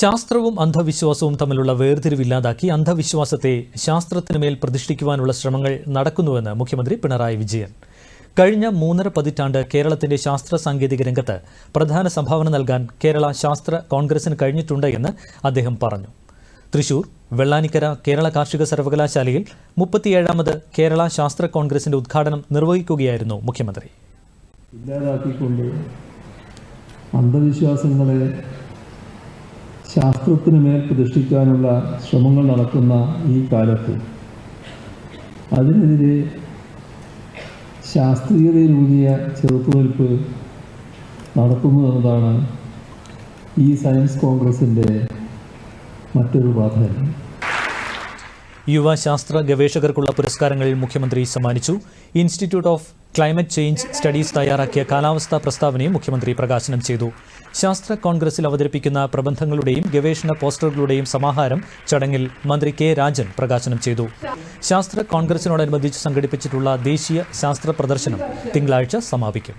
ശാസ്ത്രവും അന്ധവിശ്വാസവും തമ്മിലുള്ള വേർതിരിവില്ലാതാക്കി അന്ധവിശ്വാസത്തെ ശാസ്ത്രത്തിനുമേൽ പ്രതിഷ്ഠിക്കുവാനുള്ള ശ്രമങ്ങൾ നടക്കുന്നുവെന്ന് മുഖ്യമന്ത്രി പിണറായി വിജയൻ. കഴിഞ്ഞ മൂന്നര പതിറ്റാണ്ട് കേരളത്തിന്റെ ശാസ്ത്ര സാങ്കേതിക രംഗത്ത് പ്രധാന സംഭാവന നൽകാൻ കേരള ശാസ്ത്ര കോൺഗ്രസിന് കഴിഞ്ഞിട്ടുണ്ട് എന്ന് അദ്ദേഹം പറഞ്ഞു. തൃശൂർ വെള്ളാനിക്കര കേരള കാർഷിക സർവകലാശാലയിൽ മുപ്പത്തിയേഴാമത് കേരള ശാസ്ത്ര കോൺഗ്രസിന്റെ ഉദ്ഘാടനം നിർവഹിക്കുകയായിരുന്നു മുഖ്യമന്ത്രി. അന്ധവിശ്വാസങ്ങളെ ശാസ്ത്രത്തിന് മേൽ പ്രതിഷ്ഠിക്കാനുള്ള ശ്രമങ്ങൾ നടക്കുന്ന ഈ കാലത്ത് അതിനെതിരെ ശാസ്ത്രീയതയിലൂന്നിയ ചെറുത്തുനിൽപ്പ് നടത്തുന്നു എന്നതാണ് ഈ സയൻസ് കോൺഗ്രസിന്റെ മറ്റൊരു പ്രാധാന്യം യുവ ശാസ്ത്ര ഗവേഷകർക്കുള്ള പുരസ്കാരങ്ങളിൽ മുഖ്യമന്ത്രി സമ്മാനിച്ചു. Institute of climate change studies തയ്യാറാക്കിയ കാലാവസ്ഥാ പ്രസ്താവനയും മുഖ്യമന്ത്രി പ്രകാശനം ചെയ്തു. ശാസ്ത്ര കോൺഗ്രസിൽ അവതരിപ്പിക്കുന്ന പ്രബന്ധങ്ങളുടെയും ഗവേഷണ പോസ്റ്ററുകളുടെയും സമാഹാരം ചടങ്ങിൽ മന്ത്രി കെ രാജൻ പ്രകാശനം ചെയ്തു. ശാസ്ത്ര കോൺഗ്രസിനോടനുബന്ധിച്ച് സംഘടിപ്പിച്ചിട്ടുള്ള ദേശീയ ശാസ്ത്ര പ്രദർശനം തിങ്കളാഴ്ച സമാപിക്കും.